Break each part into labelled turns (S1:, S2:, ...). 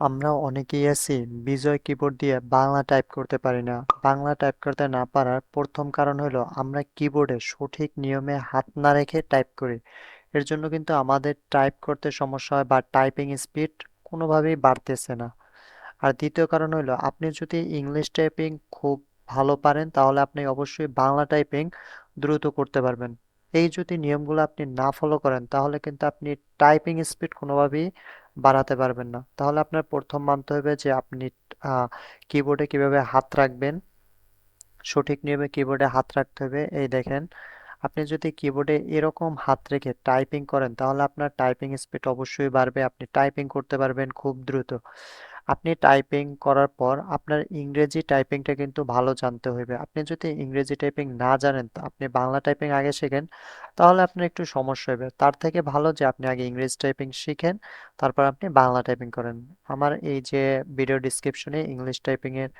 S1: আমরা অনেকেই আছি, বিজয় কিবোর্ড দিয়ে বাংলা টাইপ করতে পারি না। বাংলা টাইপ করতে না পারার প্রথম কারণ হলো, আমরা কিবোর্ডে সঠিক নিয়মে হাত না রেখে টাইপ করি। এর জন্য কিন্তু আমাদের টাইপ করতে সমস্যা হয় বা টাইপিং স্পিড কোনোভাবেই বাড়তেছে না। আর দ্বিতীয় কারণ হলো, আপনি যদি ইংলিশ টাইপিং খুব ভালো পারেন, তাহলে আপনি অবশ্যই বাংলা টাইপিং দ্রুত করতে পারবেন। এই যদি নিয়মগুলো আপনি না ফলো করেন, তাহলে কিন্তু আপনি টাইপিং স্পিড কোনোভাবেই বাড়াতে পারবেন না। তাহলে আপনার প্রথম মানতে হবে যে আপনি কিবোর্ডে কীভাবে হাত রাখবেন? সঠিক নিয়মে কিবোর্ডে হাত রাখতে হবে। এই দেখেন, আপনি যদি কিবোর্ডে এরকম হাত রেখে টাইপিং করেন, তাহলে আপনার টাইপিং স্পিড অবশ্যই বাড়বে। আপনি টাইপিং করতে পারবেন খুব দ্রুত। আপনি টাইপিং করার পর আপনার ইংরেজি টাইপিংটা কিন্তু ভালো জানতে হবে আপনি যদি ইংরেজি টাইপিং না জানেন, তা আপনি বাংলা টাইপিং আগে শেখেন, তাহলে আপনার একটু সমস্যা হবে তার থেকে ভালো যে আপনি আগে ইংরেজি টাইপিং শিখেন, তারপর আপনি বাংলা টাইপিং করেন। আমার এই যে ভিডিও ডিসক্রিপশনে ইংলিশ টাইপিংয়ের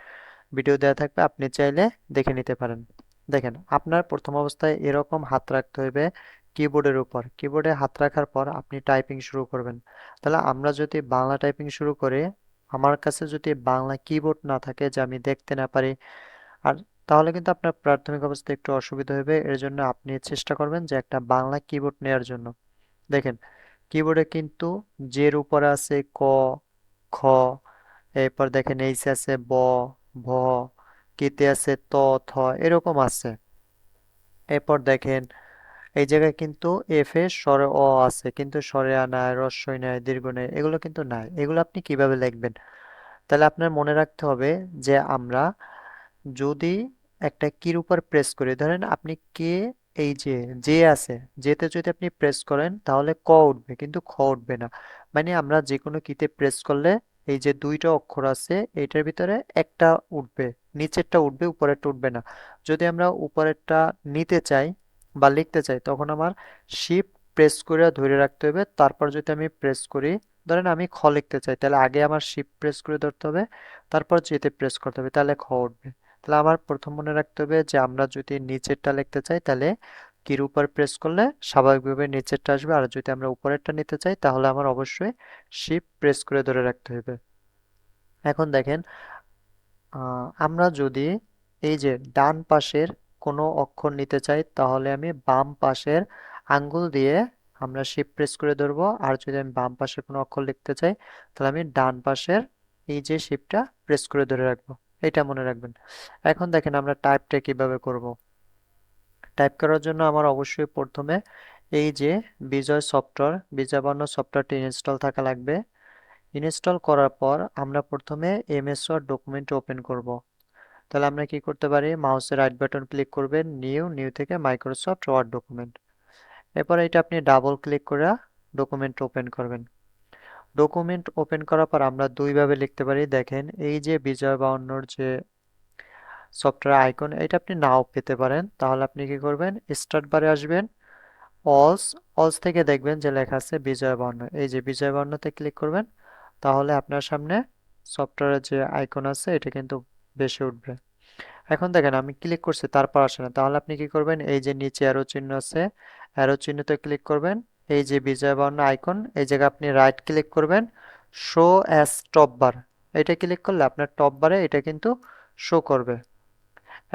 S1: ভিডিও দেওয়া থাকবে, আপনি চাইলে দেখে নিতে পারেন। দেখেন, আপনার প্রথম অবস্থায় এরকম হাত রাখতে হবে কিবোর্ডের উপর। কিবোর্ডে হাত রাখার পর আপনি টাইপিং শুরু করবেন। তাহলে আমরা যদি বাংলা টাইপিং শুরু করি আমার কাছে যদি বাংলা কিবোর্ড না থাকে যে আমি দেখতে না পারি, আর তাহলে কিন্তু আপনার প্রাথমিক অবস্থায় একটু অসুবিধা হবে। এর জন্য আপনি চেষ্টা করবেন যে একটা বাংলা কিবোর্ড নেওয়ার জন্য। দেখেন কিবোর্ডে কিন্তু জের উপরে আছে ক, খ, এরপর দেখেন এইচ আছে ব, ভ কিতে আছে ত, থ, এরকম আছে। এরপর দেখেন এই জায়গায় কিন্তু এফ এ স্বরে অ আছে, কিন্তু স্বরে আ নাই, রস্বই নাই, দীর্ঘ নাই, এগুলো কিন্তু নাই। এগুলো আপনি কীভাবে লিখবেন? তাহলে আপনার মনে রাখতে হবে যে আমরা যদি একটা কির উপর প্রেস করি, ধরেন আপনি কে, এই যে যে আছে যেতে যদি আপনি প্রেস করেন, তাহলে ক উঠবে, কিন্তু খ উঠবে না। মানে আমরা যে কোনো কিতে প্রেস করলে এই যে দুইটা অক্ষর আছে, এইটার ভিতরে একটা উঠবে, নিচেরটা উঠবে, উপরেরটা উঠবে না। যদি আমরা উপরেরটা নিতে চাই বা লিখতে চাই, তখন আমার শিফট প্রেস করে ধরে রাখতে হবে। তারপর যদি আমি প্রেস করি, ধরেন আমি খ লিখতে চাই, তাহলে আগে আমার শিফট প্রেস করে ধরতে হবে, তারপর যেতে প্রেস করতে হবে, তাহলে খ উঠবে। তাহলে আমার প্রথম মনে রাখতে হবে যে, আমরা যদি নিচেরটা লিখতে চাই, তাহলে কির উপর প্রেস করলে স্বাভাবিকভাবে নিচেরটা আসবে, আর যদি আমরা উপরেরটা নিতে চাই, তাহলে আমার অবশ্যই শিফট প্রেস করে ধরে রাখতে হবে। এখন দেখেন আমরা যদি এই যে ডান পাশের কোনো অক্ষর নিতে চাই, তাহলে আমি বাম পাশের আঙ্গুল দিয়ে আমরা শিফট প্রেস করে ধরবো। আর যদি আমি বাম পাশের কোনো অক্ষর লিখতে চাই, তাহলে আমি ডান পাশের এই যে শিফটটা প্রেস করে ধরে রাখব। এটা মনে রাখবেন। এখন দেখেন আমরা টাইপটা কীভাবে করব। টাইপ করার জন্য আমার অবশ্যই প্রথমে এই যে বিজয় সফটওয়্যার বিজয় বর্ণ সফটওয়্যারটি ইনস্টল থাকা লাগবে। ইনস্টল করার পর আমরা প্রথমে এমএস ওয়ার্ড ডকুমেন্ট ওপেন করব। তাহলে আমরা কি করতে পারি? মাউসের রাইট বাটন ক্লিক করবেন নিউ নিউ থেকে মাইক্রোসফট ওয়ার্ড ডকুমেন্ট এরপর এটা আপনি ডাবল ক্লিক করে ডকুমেন্ট ওপেন করবেন। ডকুমেন্ট ওপেন করার পর আমরা দুইভাবে লিখতে পারি। দেখেন, এই যে বিজয় বাউন্নর যে সফটওয়্যার আইকন এটা আপনি নাও পেতে পারেন। তাহলে আপনি কি করবেন? স্টার্ট বারে আসবেন। অলস অলস থেকে দেখবেন যে লেখা আছে বিজয় বর্ণ এই যে বিজয় বর্ণতে ক্লিক করবেন, তাহলে আপনার সামনে সফটওয়্যারের যে আইকন আছে, এটা কিন্তু বেশি উঠবে। এখন দেখেন, আমি ক্লিক করছি, তারপর আসে না। তাহলে আপনি কি করবেন? এই যে নিচে অ্যারো চিহ্ন আছে অ্যারো চিহ্নতে ক্লিক করবেন। এই যে বিজয় বর্ণ আইকন এই জায়গায় আপনি রাইট ক্লিক করবেন। শো অ্যাজ টপ বার এটা ক্লিক করলে আপনার টপ বারে এটা কিন্তু শো করবে।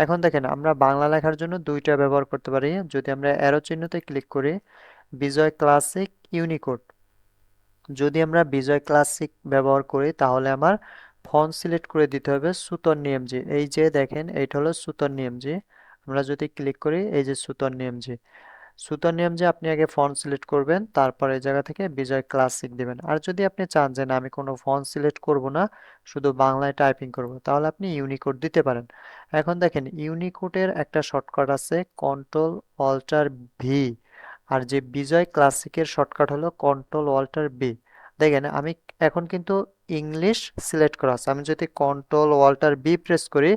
S1: এখন দেখেন, আমরা বাংলা লেখার জন্য দুইটা ব্যবহার করতে পারি। যদি আমরা অ্যারো চিহ্নতে ক্লিক করি, বিজয় ক্লাসিক ইউনিকোড যদি আমরা বিজয় ক্লাসিক ব্যবহার করি, তাহলে আমার ফন্ট সিলেক্ট করে দিতে হবে সুতর নিয়মজি এই যে দেখেন, এইটা হলো সুতর নিয়মজি আমরা যদি ক্লিক করি, এই যে সুতর নিয়মজি সুতর নিয়ম যে আপনি আগে ফন্ট সিলেক্ট করবেন, তারপর এই জায়গা থেকে বিজয় ক্লাসিক দিবেন। আর যদি আপনি চান যে না, আমি কোনো ফন্ট সিলেক্ট করব না, শুধু বাংলায় টাইপিং করব, তাহলে আপনি ইউনিকোড দিতে পারেন। এখন দেখেন ইউনিকোডের একটা শর্টকাট আছে কন্ট্রোল অল্টার ভি আর যে বিজয় ক্লাসিকের শর্টকাট হলো কন্ট্রোল অল্টার বি দেখেন, আমি এখন কিন্তু ইংলিশ সিলেক্ট করা আছে। আমি যদি কন্ট্রোল ওয়াল্টার বি প্রেস করি,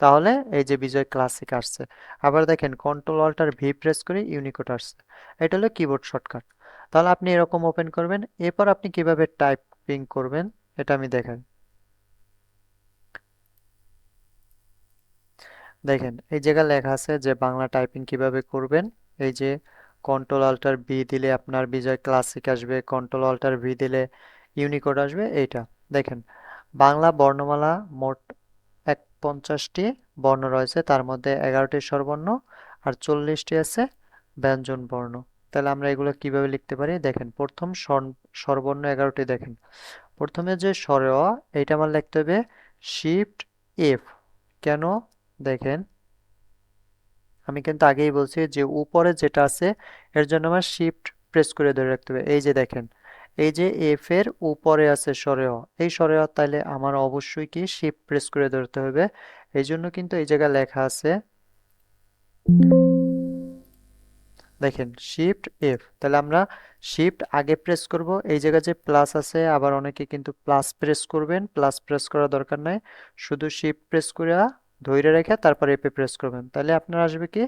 S1: তাহলে এই যে বিজয় ক্লাসিক আসছে। আবার দেখেন কন্ট্রোল অল্টার ভি প্রেস করে ইউনিকোড আসছে। এটা হলো কিবোর্ড শর্টকাট তাহলে আপনি এরকম ওপেন করবেন। এরপর আপনি কীভাবে টাইপিং করবেন, এটা আমি দেখাই দেখেন, এই জায়গায় লেখা আছে যে বাংলা টাইপিং কীভাবে করবেন, এই যে কন্ট্রোল অল্টার বি দিলে আপনার বিজয় ক্লাসিক আসবে কন্ট্রোল অল্টার ভি দিলে ইউনিকোড আসবে, এইটা। দেখেন, বাংলা বর্ণমালা মোট এক পঞ্চাশটি বর্ণ রয়েছে, তার মধ্যে এগারোটি স্বরবর্ণ আর চল্লিশটি আছে ব্যঞ্জন বর্ণ। তাহলে আমরা এগুলো কীভাবে লিখতে পারি? দেখেন, প্রথম স্বরবর্ণ এগারোটি, দেখেন। প্রথমে যে স্বর, এইটা আমার লিখতে হবে শিফট এফ কেন? দেখেন, আমি কিন্তু আগেই বলছি যে উপরে যেটা আছে, এর জন্য আমার শিফট প্রেস করে ধরে রাখতে হবে। এই যে দেখেন এই যে এফ এর উপরে আছে সরেয় এই সরেয় তাহলে আমার অবশ্যই কি শিফট প্রেস করে ধরতে হবে। এই জন্য কিন্তু এই জায়গায় লেখা আছে, দেখেন শিফট এফ তাহলে আমরা শিফট আগে প্রেস করব, এই জায়গায় যে প্লাস আছে, আবার অনেকে কিন্তু প্লাস প্রেস করবেন প্লাস প্রেস করা দরকার নাই, শুধু শিফট প্রেস করে ধৈর্য রেখে তারপর এপে প্রেস করবেন। তাহলে আপনার আসবে কি,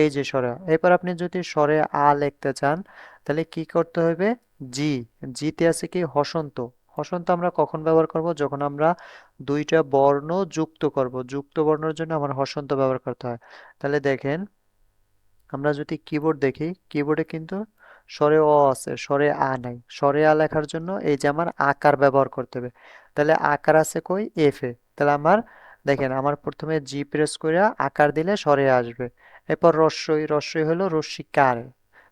S1: এই যে সরে এরপর আপনি যদি স্বরে আ লিখতে চান তাহলে কি করতে হবে জি, জিতে আছে কি হসন্ত। হসন্ত আমরা কখন ব্যবহার করব? যখন আমরা দুইটা বর্ণ যুক্ত করব। যুক্ত বর্ণের জন্য আমার হসন্ত ব্যবহার করতে হয়। তাহলে দেখেন, আমরা যদি কিবোর্ড দেখি কিবোর্ডে কিন্তু স্বরে অ আছে, স্বরে আ নাই। স্বরে আ লেখার জন্য এই যে আমার আকার ব্যবহার করতে হবে। তাহলে আকার আছে কই? F A. তাহলে আমার, দেখেন, আমার প্রথমে জি প্রেস করে আকার দিলে স্বরে আসবে। এরপর রস্যই রস্যই হলো রশ্মিকার।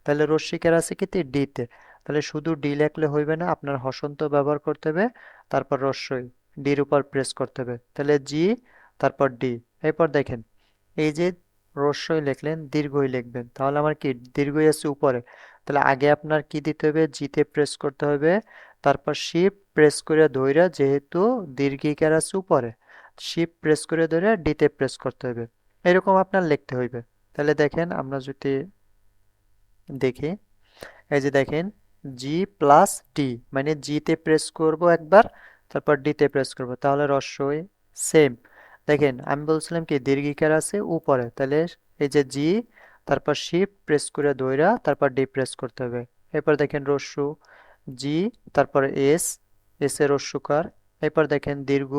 S1: তাহলে রশ্মিকার আছে কি? ডিতে তাহলে শুধু ডি লেখলে হইবে না, আপনার হসন্ত ব্যবহার করতে হবে, তারপর রস্যই ডির উপর প্রেস করতে হবে। তাহলে জি তারপর ডি এরপর দেখেন, এই যে রস্যই লিখলেন, দীর্ঘই লিখবেন, তাহলে আমার কি, দীর্ঘই আছে উপরে? তাহলে আগে আপনার কি দিতে হবে? জিতে প্রেস করতে হবে, তারপর শিপ প্রেস করে ধইরা যেহেতু দীর্ঘিকার আছে উপরে শিপ প্রেস করে ধরে ডিতে প্রেস করতে হবে, এরকম আপনার লিখতে হইবে। তাহলে দেখেন, আমরা যদি দেখি, এই যে দেখেন জি প্লাস ডি মানে জিতে প্রেস করব একবার, তারপর ডিতে প্রেস করব। তাহলে রস্যই সেম দেখেন, আমি বলছিলাম কি, দীর্ঘিকার আছে উপরে, তাহলে এই যে জি তারপর শিপ প্রেস করে দইরা, তারপর ডি প্রেস করতে হবে। এরপর দেখেন রস্যু জি তারপর এস এস এর রস্যুকার। এরপর দেখেন দীর্ঘ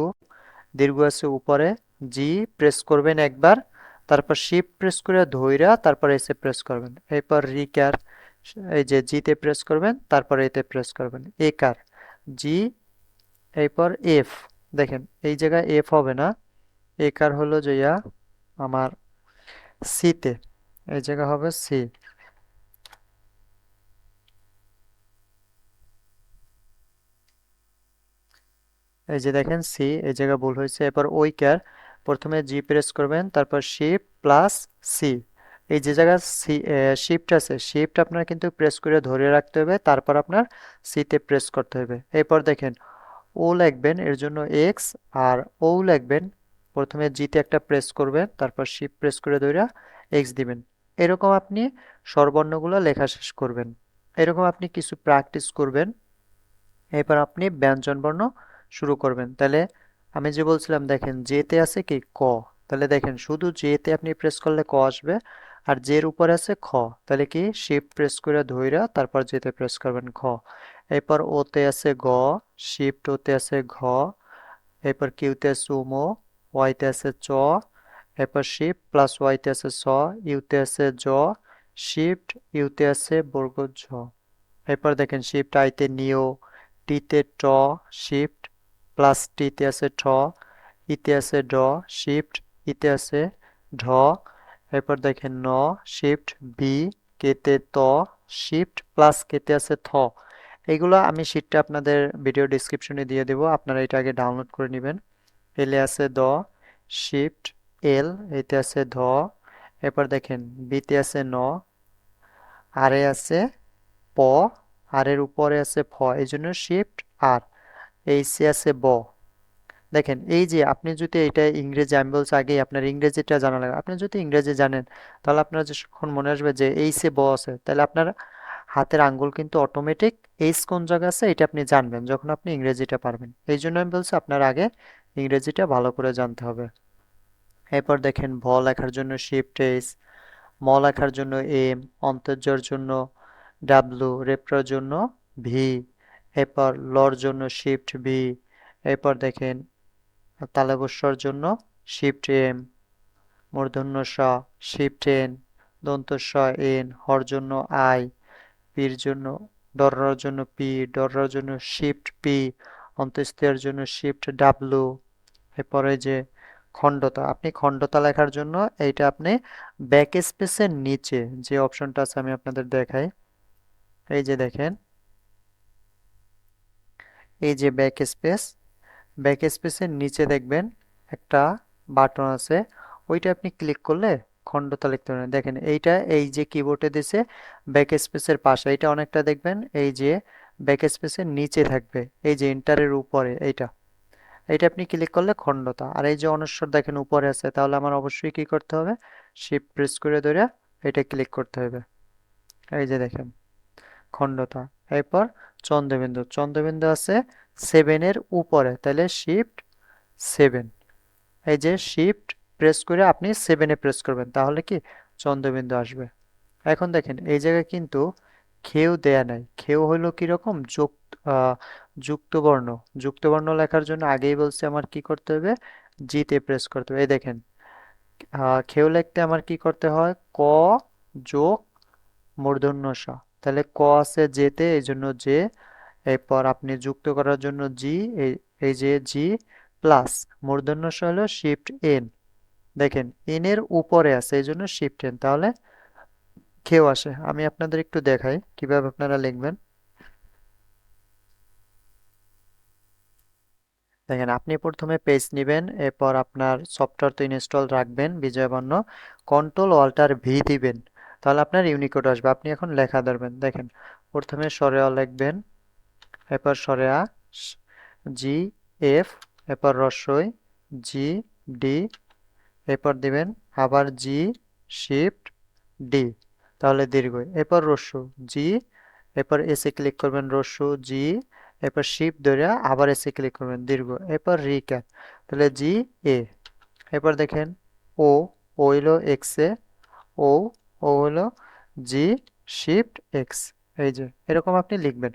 S1: দীর্ঘ আছে উপরে জি প্রেস করবেন একবার, তারপর শিপ প্রেস করে ধইরা তারপর এসে প্রেস করবেন। এরপর রিকার এই যে জিতে প্রেস করবেন, তারপর এতে প্রেস করবেন। এ কার? জি এরপর এফ দেখেন, এই জায়গায় এফ হবে না। একার হলো যে আমার সিতে এই জায়গা হবে সি এই যে দেখেন সি এই জায়গা ভুল হয়েছে। এরপর ওই কার, প্রথমে জি প্রেস করবেন, তারপর সি প্লাস সি এই যে জায়গা সি শিফট আছে শিফট আপনার কিন্তু প্রেস করে ধরে রাখতে হবে, তারপর আপনার সিতে প্রেস করতে হবে। এরপর দেখেন ও লিখবেন, এর জন্য এক্স আর ও লিখবেন, প্রথমে জিতে একটা প্রেস করবেন, তারপর শিফট প্রেস করে ধরে এক্স দিবেন। এরকম আপনি স্বরবর্ণগুলো লেখা শেষ করবেন। এরকম আপনি কিছু প্র্যাকটিস করবেন। এরপর আপনি ব্যঞ্জনবর্ণ শুরু করবেন। তাহলে আমি যে বলছিলাম, দেখেন জেতে আছে কি? ক। তাহলে দেখেন, শুধু জেতে আপনি প্রেস করলে ক আসবে আর জের উপরে আছে খ তাহলে কি শিফট প্রেস করে ধইরা তারপর জেতে প্রেস করবেন খ এরপর ওতে আছে গ শিফট ওতে আছে ঘ এরপর কিউতে আছে উমো ওয়াইতে আছে চ এরপর শিফট প্লাস ওয়াইতে আছে স ইউতে আছে জ শিফট ইউতে আছে বর্গ ঝ এরপর দেখেন শিফট আইতে নিও টিতে ট শিফট প্লাস টিতে আছে ঠ ইতে আছে ড শিফট ইতে আছে ঢ এরপর দেখেন, ন শিফট বি কেতে ত শিফট প্লাস কেতে আছে থ। এগুলো আমি শিটটা আপনাদের ভিডিও ডিসক্রিপশনে দিয়ে দেব, আপনারা এটা আগে ডাউনলোড করে নেবেন। এলে আছে দ শিফট এল এতে আছে ধ। এরপর দেখেন বিতে আছে ন আরে আছে প আর এর উপরে আছে ফ এই জন্য শিফট আর এই সি আছে ব। দেখেন, এই যে আপনি যদি এটা ইংরেজি, আমি বলছি আগেই আপনার ইংরেজিটা জানা লাগে আপনি যদি ইংরেজি জানেন, তাহলে আপনার যখন মনে আসবে যে এই সে ব আছে, তাহলে আপনার হাতের আঙ্গুল কিন্তু অটোমেটিক এইস কোন জায়গা আছে, এটা আপনি জানবেন যখন আপনি ইংরেজিটা পারবেন। এই জন্য আমি বলছি আপনার আগে ইংরেজিটা ভালো করে জানতে হবে। এরপর দেখেন, ভ লেখার জন্য শিফট এইস ম লেখার জন্য এম অন্তর্যর জন্য ডাব্লু রেপ্রার জন্য ভি এরপর লর জন্য শিফট ভি এরপর দেখেন তালবস্বর জন্য শিফট এম মূর্ধন্য স শিফট এন দন্ত স এন হর জন্য আই পির জন্য, ডরার জন্য পি ডরার জন্য শিফট পি অন্ত্যেষ্টির জন্য শিফট ডাব্লু এরপরে যে খণ্ডতা, আপনি খণ্ডতা লেখার জন্য এইটা আপনি ব্যাক স্পেসের নিচে যে অপশনটা আছে আমি আপনাদের দেখাই। এই যে দেখেন, এই যে ব্যাক স্পেস ব্যাক স্পেসের নিচে দেখবেন একটা বাটন আছে। ওইটা আপনি ক্লিক করলে খণ্ডতা লিখতে পারেন দেখেন এইটা এই যে কিবোর্ডে দিছে ব্যাক স্পেসের পাশে, এইটা অনেকটা দেখবেন এই যে ব্যাক স্পেসের নিচে থাকবে। এই যে ইন্টারের উপরে, এইটা। এইটা আপনি ক্লিক করলে খণ্ডতা আর এই যে অনস্বর দেখেন উপরে আছে, তাহলে আমার অবশ্যই কি করতে হবে? শিফট প্রেস করে ধরে এটা ক্লিক করতে হবে। এই যে দেখেন খণ্ডতা এরপর চন্দ্রবিন্দু। চন্দ্রবিন্দু আছে সেভেনের উপরে, তাহলে শিফট সেভেন এই যে শিফট প্রেস করে আপনি সেভেনে প্রেস করবেন, তাহলে কি চন্দ্রবিন্দু আসবে। এখন দেখেন, এই জায়গায় কিন্তু খেউ দেয়া নাই। খেউ হলো কীরকম? যুক্ত যুক্ত বর্ণ। যুক্ত বর্ণ লেখার জন্য আগেই বলছে আমার কি করতে হবে? জিতে প্রেস করতে হবে। এই দেখেন খেউ লিখতে আমার কি করতে হয়? ক যোগ মূর্ধন্য স। তাহলে ক আছে যেতে এই জন্য যে এরপর আপনি যুক্ত করার জন্য জি এই যে জি প্লাস মূর্ধন্য হলো শিফট এন দেখেন এন এর উপরে আছে, এই জন্য শিফট এন তাহলে খেউ আসে, আমি আপনাদের একটু দেখাই, কীভাবে আপনারা লিখবেন। দেখেন, আপনি প্রথমে পেজ নেবেন, এরপর আপনার সফটওয়্যার তো ইনস্টল রাখবেন, বিজয়বর্ণ কন্ট্রোল অল্টার ভি দিবেন। তাহলে আপনার ইউনিকোড আসবে, আপনি এখন লেখা ধরবেন। দেখেন, প্রথমে সরেয়া লিখবেন। এরপর সরেয়া জি, এফ, এরপর রসই, জি, ডি, এরপর দিবেন আবার জি, শিফট, ডি, তাহলে দীর্ঘ। এরপর রস্যু জি, এরপর এসে ক্লিক করবেন রস্যু জি, এরপর শিপ ধরে আবার এসে ক্লিক করবেন দীর্ঘ। এরপর রিক্যাপ তাহলে জি, এ, এরপর দেখেন, ও ও হলো এক্স এ, ও ও হলো জি, শিফট এক্স এই যে, এরকম আপনি লিখবেন।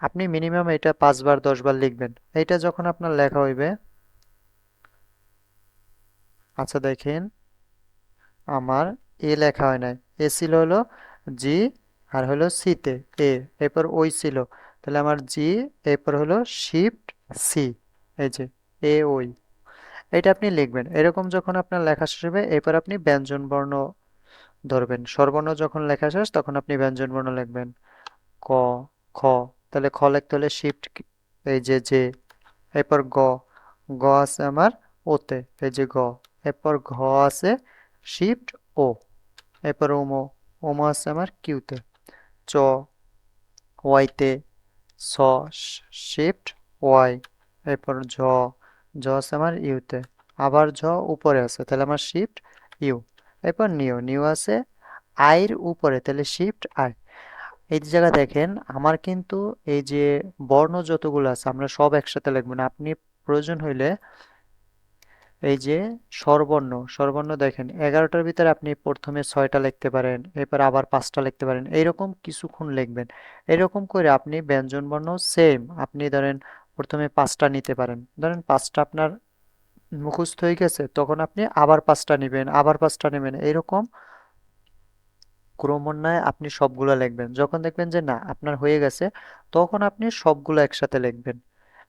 S1: আপনি মিনিমাম এটা পাঁচবার, দশবার লিখবেন। এইটা যখন আপনার লেখা হইবে আচ্ছা দেখেন, আমার এ লেখা হয় নাই। এ ছিল হলো জি আর হলো সিতে এ এরপর ওই ছিল। তাহলে আমার জি এরপর হলো শিফট সি এই যে এ ওই। এটা আপনি লিখবেন। এরকম যখন আপনার লেখা শেষ হবে, এরপর আপনি ব্যঞ্জন বর্ণ ধরবেন। স্বরবর্ণ যখন লেখা শেষ, তখন আপনি ব্যঞ্জন বর্ণ লিখবেন। ক, খ তাহলে খ লিখতে হলে শিফট এই যে যে, এরপর গ গ আছে আমার ওতে, এই যে গ, এরপর ঘ আছে শিফট ও এরপর ওমো ওমো আছে আমার কিউতে চ ওয়াইতে স শিফট ওয়াই এরপর ঝ ঝ আছে আমার ইউতে আবার ঝ উপরে আছে, তাহলে আমার শিফট ইউ এরপর নিউ নিউ আছে আইর উপরে, তাহলে শিফট আই এই জায়গা দেখেন, আমার কিন্তু এই যে বর্ণ যতগুলো আছে, আমরা সব একসাথে লিখব না। আপনি প্রয়োজন হইলে এই যে স্বরবর্ণ স্বরবর্ণ দেখেন, এগারোটার ভিতরে আপনি প্রথমে ছয়টা লিখতে পারেন, এরপর আবার পাঁচটা লিখতে পারেন, এইরকম কিছুক্ষণ লিখবেন। এরকম করে আপনি ব্যঞ্জনবর্ণ সেম আপনি ধরেন প্রথমে পাঁচটা নিতে পারেন। ধরেন পাঁচটা আপনার মুখস্থ হয়ে গেছে, তখন আপনি আবার পাঁচটা নেবেন, আবার পাঁচটা নেবেন এরকম ক্রমান্বয়ে আপনি সবগুলো লিখবেন। যখন দেখবেন যে, না, আপনার হয়ে গেছে, তখন আপনি সবগুলো একসাথে লিখবেন।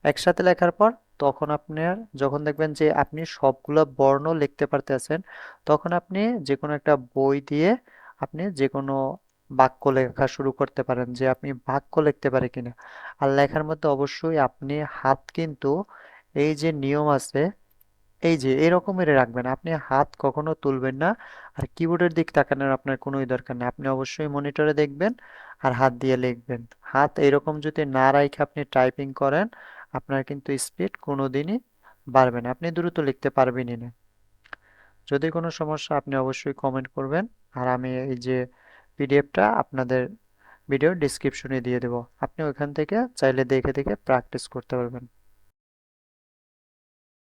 S1: একসাথে লেখার পর তখন আপনার, যখন দেখবেন যে, আপনি সবগুলো বর্ণ লিখতে পারতেছেন, তখন আপনি যে কোনো একটা বই দিয়ে আপনি যে কোনো বাক্য লেখা শুরু করতে পারেন যে, আপনি বাক্য লিখতে পারে কিনা? আর লেখার মধ্যে অবশ্যই আপনি হাত কিন্তু, এই যে নিয়ম আছে এই যে এরকমের রাখবেন। আপনি হাত কখনো তুলবেন না। আর কিবোর্ডের দিক তাকানোর আপনার কোনোই দরকার নেই। আপনি অবশ্যই মনিটরে দেখবেন আর হাত দিয়ে লিখবেন। হাত এরকম যদি না রাখে আপনি টাইপিং করেন, আপনার কিন্তু স্পিড কোনো দিনই বাড়বে না। আপনি দ্রুত লিখতে পারবেনই না। যদি কোনো সমস্যা, আপনি অবশ্যই কমেন্ট করবেন। আর আমি এই যে পিডিএফটা আপনাদের ভিডিও ডিসক্রিপশনে দিয়ে দেব। আপনি ওইখান থেকে চাইলে দেখে দেখে প্র্যাকটিস করতে পারবেন।